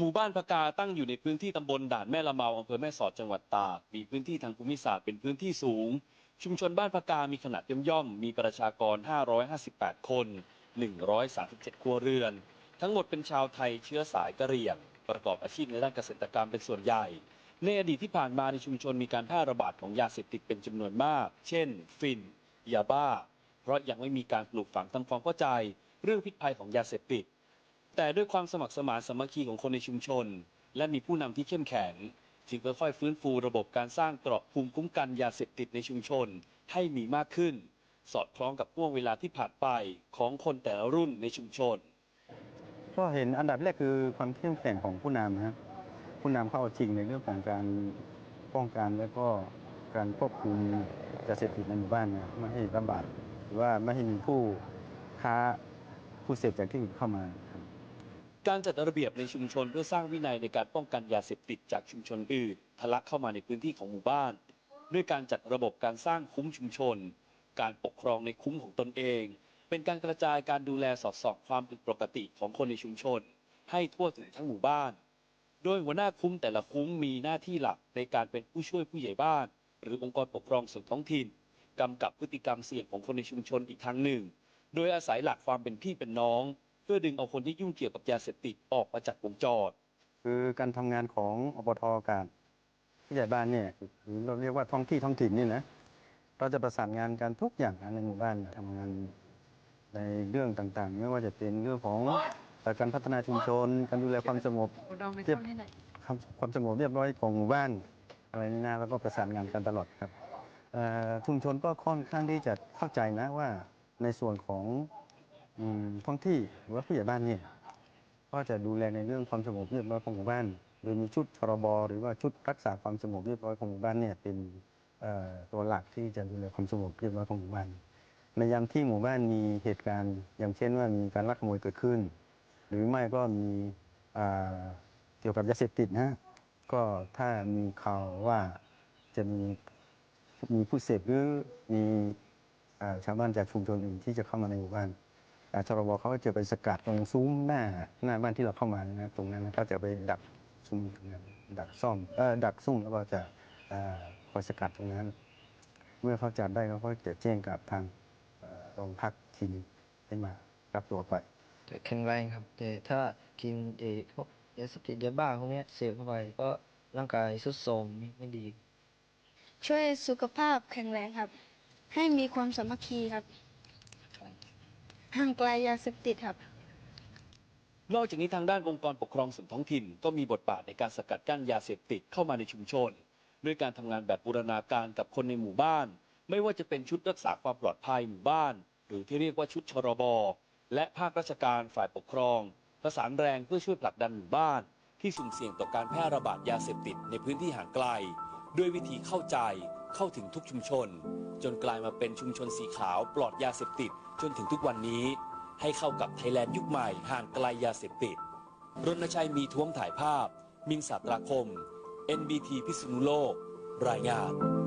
หมู่บ้านพกาตั้งอยู่ในพื้นที่ตำบลด่านแม่ละเมาอำเภอแม่สอดจังหวัดตาก มีพื้นที่ทางภูมิศาสตร์เป็นพื้นที่สูง ชุมชนบ้านพกามีขนาดย่อมๆ มีประชากร 558 คน 137 ครัวเรือน ทั้งหมดเป็นชาวไทยเชื้อสายกะเหรี่ยง ประกอบอาชีพในด้านเกษตรกรรมเป็นส่วนใหญ่ ในอดีตที่ผ่านมาในชุมชนมีการแพร่ระบาดของยาเสพติดเป็นจำนวนมาก เช่น ฟิน ยาบ้า เพราะยังไม่มีการปลูกฝังทำความเข้าใจ เรื่องพิษภัยของยาเสพติด แต่ด้วยความสมัครสมานสามัคคีของคนในชุมชน และมีผู้นำที่เข้มแข็งจึงค่อยๆฟื้นฟูระบบการสร้างเกราะภูมิคุ้มกันยาเสพติดในชุมชนให้มีมากขึ้น สอดคล้องกับห่วงเวลาที่ผ่านไปของคนแต่ละรุ่นในชุมชน ก็เห็นอันดับแรกคือความเข้มแข็งของผู้นำนะครับผู้นำเข้าเอาจริงในเรื่องของการป้องกันและก็การควบคุมยาเสพติดในหมู่บ้านนะไม่ให้ระบาดหรือว่าไม่ให้มีผู้ค้าผู้เสพจากที่อื่นเข้ามา การจัดระเบียบในชุมชนเพื่อสร้างวินัยในการป้องกันยาเสพติดจากชุมชนอื่นทะลักเข้ามาในพื้นที่ของหมู่บ้าน ด้วยการจัดระบบการสร้างคุ้มชุมชน การปกครองในคุ้มของตนเอง เป็นการกระจายการดูแลสอดส่องความผิดปกติของคนในชุมชน ให้ทั่วถึงทั้งหมู่บ้าน โดยหัวหน้าคุ้มแต่ละคุ้มมีหน้าที่หลักในการเป็นผู้ช่วยผู้ใหญ่บ้าน หรือองค์กรปกครองส่วนท้องถิ่นกำกับพฤติกรรมเสี่ยงของคนในชุมชนอีกทางหนึ่ง โดยอาศัยหลักความเป็นพี่เป็นน้อง พื่อดึงเอาคนที่ยุ่งเกี่ยวกับยาเสพติดออกมาจากวงจรคือการทำงานของอบทการผู้ใหญ่บ้านเนี่ยหรือเราเรียกว่าท้องที่ท้องถิ่นนี่นะเราจะประสานงานกันทุกอย่างในหมู่บ้านทำงานในเรื่องต่างๆ ไม่ว่าจะเป็นเรื่องของการพัฒนาชุมชน การดูแลความสงบเรียบความสงบเรียบร้อยของหมู่บ้านอะไรนี่นะแล้วก็ประสานงานกันตลอดครับชุมชนก็ค่อนข้างที่จะเข้าใจนะว่าในส่วนของ อืมท้องที่หรือว่าผู้ใหญ่บ้านเนี่ยก็จะดูแลในเรื่องความสงบเรียบร้อยของหมู่บ้าน โดยมีชุดชรบหรือว่าชุดรักษาความสงบเรียบร้อยของหมู่บ้านเนี่ยเป็นตัวหลักที่จะดูแลความสงบเรียบร้อยของหมู่บ้าน ในยามที่หมู่บ้านมีเหตุการณ์ อย่างเช่นว่ามีการลักขโมยเกิดขึ้น หรือไม่ก็มีเกี่ยวกับยาเสพติดนะก็ถ้ามีข่าวว่าจะมีมีผู้เสพหรือมีชาวบ้านจากชุมชนอื่นที่จะเข้ามาในหมู่บ้าน ชรบเขาก็จะไปสกัดตรงซุ้มหน้าหน้าบ้านที่เราเข้ามานะตรงนั้นนะก็จะไปดักซุ่มตรงนั้นดักซ่อมเออดักซุ่มแล้วก็จะอ่าคอยสกัดตรงนั้น เมื่อเขาจับได้เขาก็จะแจ้งกับทางเอ่อโรงพักทีนึงให้มารับตัวไปแต่แข็งแรงครับแต่ถ้ากินเอพวกยาเสพติดยาบ้าพวกเนี้ยเสพเข้าไปก็ร่างกายสุดโทรมไม่ไม่ดี ช่วยสุขภาพแข็งแรงครับ ให้มีความสามัคคีครับ ห่างไกลยาเสพติดครับ นอกจากนี้ทางด้านองค์กรปกครองส่วนท้องถิ่น ก็มีบทบาทในการสกัดกั้นยาเสพติดเข้ามาในชุมชน ด้วยการทำงานแบบบูรณาการกับคนในหมู่บ้าน ไม่ว่าจะเป็นชุดรักษาความปลอดภัยหมู่บ้าน หรือที่เรียกว่าชุดชรบและภาคราชการฝ่ายปกครอง ประสานแรงเพื่อช่วยผลักดันหมู่บ้าน ที่สุ่มเสี่ยงต่อการแพร่ระบาดยาเสพติดในพื้นที่ห่างไกล ด้วยวิธีเข้าใจ เข้าถึงทุกชุมชน จนกลายมาเป็นชุมชนสีขาวปลอดยาเสพติด จนถึงทุกวันนี้ ให้เข้ากับไทยแลนด์ยุคใหม่ห่างไกลยาเสพติดรณชัยมีท้วมถ่ายภาพ มิงสาตราคม NBT พิษณุโลก รายงาน